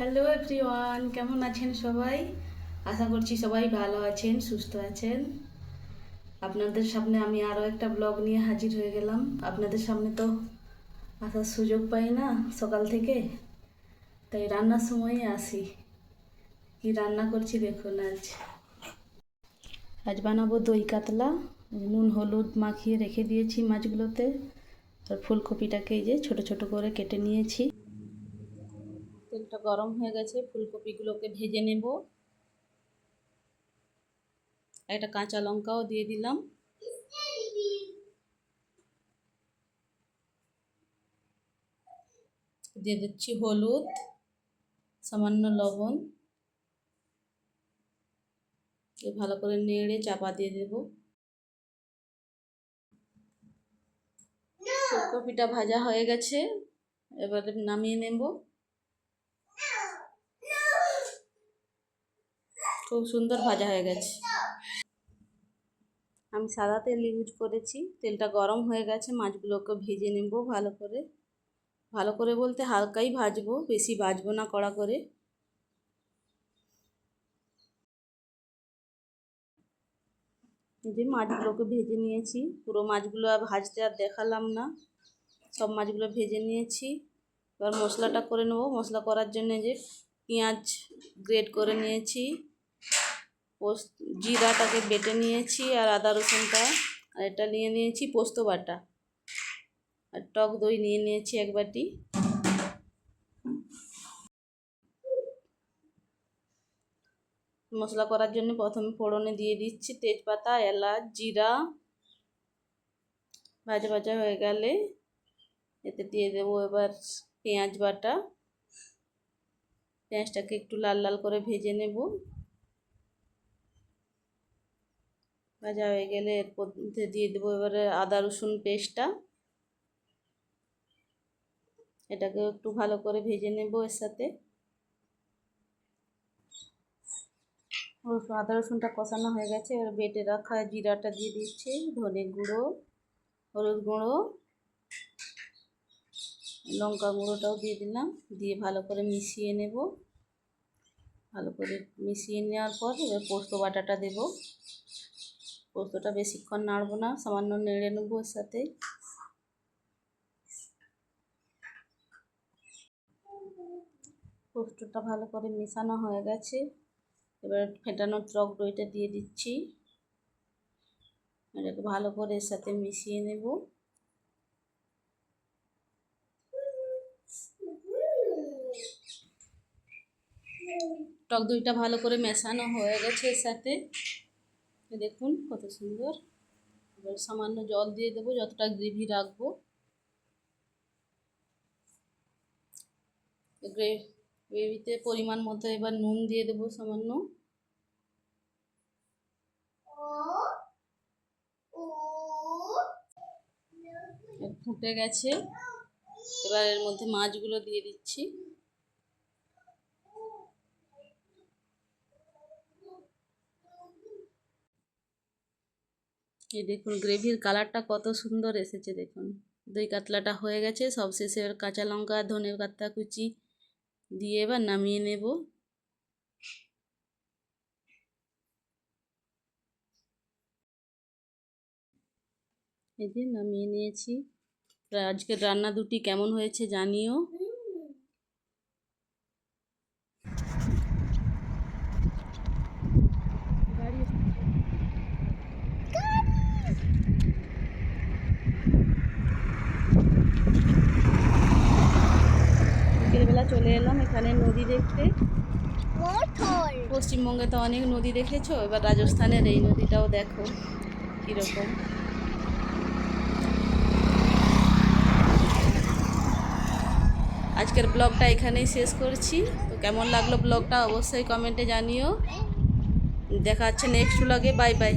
Hello everyone কেমন আছেন সবাই? আশা করছি সবাই ভালো আছেন, সুস্থ আছেন। আপনাদের সামনে আমি আরও একটা ব্লগ নিয়ে হাজির হয়ে গেলাম। আপনাদের সামনে তো আসার সুযোগ পাই না সকাল থেকে, তাই রান্নার সময় আসি। কি রান্না করছি দেখুন আজ। আজ বানাবো দই কাতলা, নুন, হলুদ মাখিয়ে রেখে দিয়েছি মাছগুলোতে, আর ফুলকপিটাকে এই যে ছোট ছোট করে কেটে নিয়েছি। তেলটা গরম হয়ে গেছে, ফুলকপিগুলোকে ভেজে নেব। একটা কাঁচা লঙ্কাও দিয়ে দিলাম। দিয়ে দিচ্ছি হলুদ, সামান্য লবণ। ভালো করে নেড়ে চাপা দিয়ে দেব। ফুলকপিটা ভাজা হয়ে গেছে, এবারে নামিয়ে নেব। খুব সুন্দর ভাজা হয়ে গেছে। আমি সাদা তেল ইউজ করেছি। তেলটা গরম হয়ে গেছে, মাছগুলোকে ভেজে নেব ভালো করে। ভালো করে বলতে হালকাই ভাজবো, বেশি ভাজবো না কড়া করে। যে মাছগুলোকে ভেজে নিয়েছি। পুরো মাছগুলো আর ভাজতে আর দেখালাম না। সব মাছগুলো ভেজে নিয়েছি। এবার মশলাটা করে নেব। মশলা করার জন্য যে পেঁয়াজ গ্রেট করে নিয়েছি। পোস্ত, জিরাটাকে বেটে নিয়েছি আর আদা রসুনটা, আর এটা নিয়ে নিয়েছি পোস্ত বাটা। আর টক দই নিয়ে নিয়েছি এক বাটি। মশলা করার জন্য প্রথমে ফোড়নে দিয়ে দিচ্ছি তেজপাতা, এলাচ, জিরা। ভাজা ভাজা হয়ে গেলে এতে দিয়ে দেবো এবার পেঁয়াজ বাটা। পেঁয়াজটাকে একটু লাল লাল করে ভেজে নেব। ভাজা হয়ে গেলে এর মধ্যে দিয়ে দেবো এবারে আদা, রসুন পেস্টটা। এটাকে একটু ভালো করে ভেজে নেব এর সাথে। রসুন, আদা, রসুনটা কষানো হয়ে গেছে। এবার বেটে রাখা জিরাটা দিয়ে দিচ্ছি, ধনে গুঁড়ো, হলুদ গুঁড়ো, লঙ্কা গুঁড়োটাও দিয়ে দিলাম। দিয়ে ভালো করে মিশিয়ে নেব। ভালো করে মিশিয়ে নেওয়ার পর এবার পোস্ত বাটাটা দেব। পোস্তটা বেশিক্ষণ নাড়বো না, সামান্য নেড়ে নেব এর সাথে। পোস্তটা ভালো করে মেশানো হয়ে গেছে। এবার ফেটানো টক দইটা দিয়ে দিচ্ছি। এটাকে ভালো করে এর সাথে মিশিয়ে নেব। টক দইটা ভালো করে মেশানো হয়ে গেছে এর সাথে। দেখুন কত সুন্দর। এবার সামান্য জল দিয়ে দেবো, যতটা গ্রেভি রাখব। গ্রেভিতে পরিমাণ মতো এবার নুন দিয়ে দেবো সামান্য। ফুটে গেছে। এবার এর মধ্যে মাছগুলো দিয়ে দিচ্ছি। এই দেখুন, গ্রেভির কালারটা কত সুন্দর এসেছে দেখুন। দই কাতলাটা হয়ে গেছে, সব শেষে এবার কাঁচা লঙ্কা ধনে পাতা কুচি দিয়ে এবার নামিয়ে নেব। এই যে নামিয়ে নিয়েছি। আজকের রান্না দুটি কেমন হয়েছে জানিও। বিকেলবেলা চলে এলাম এখানে নদী দেখতে। পশ্চিমবঙ্গে তো অনেক নদী দেখেছ এবার রাজস্থানের এই নদীটাও দেখো কীরকম। আজকের ব্লগটা এখানেই শেষ করছি। তো কেমন লাগল ব্লগটা অবশ্যই কমেন্টে জানিও। দেখা হচ্ছে নেক্সট ব্লগে বাই বাই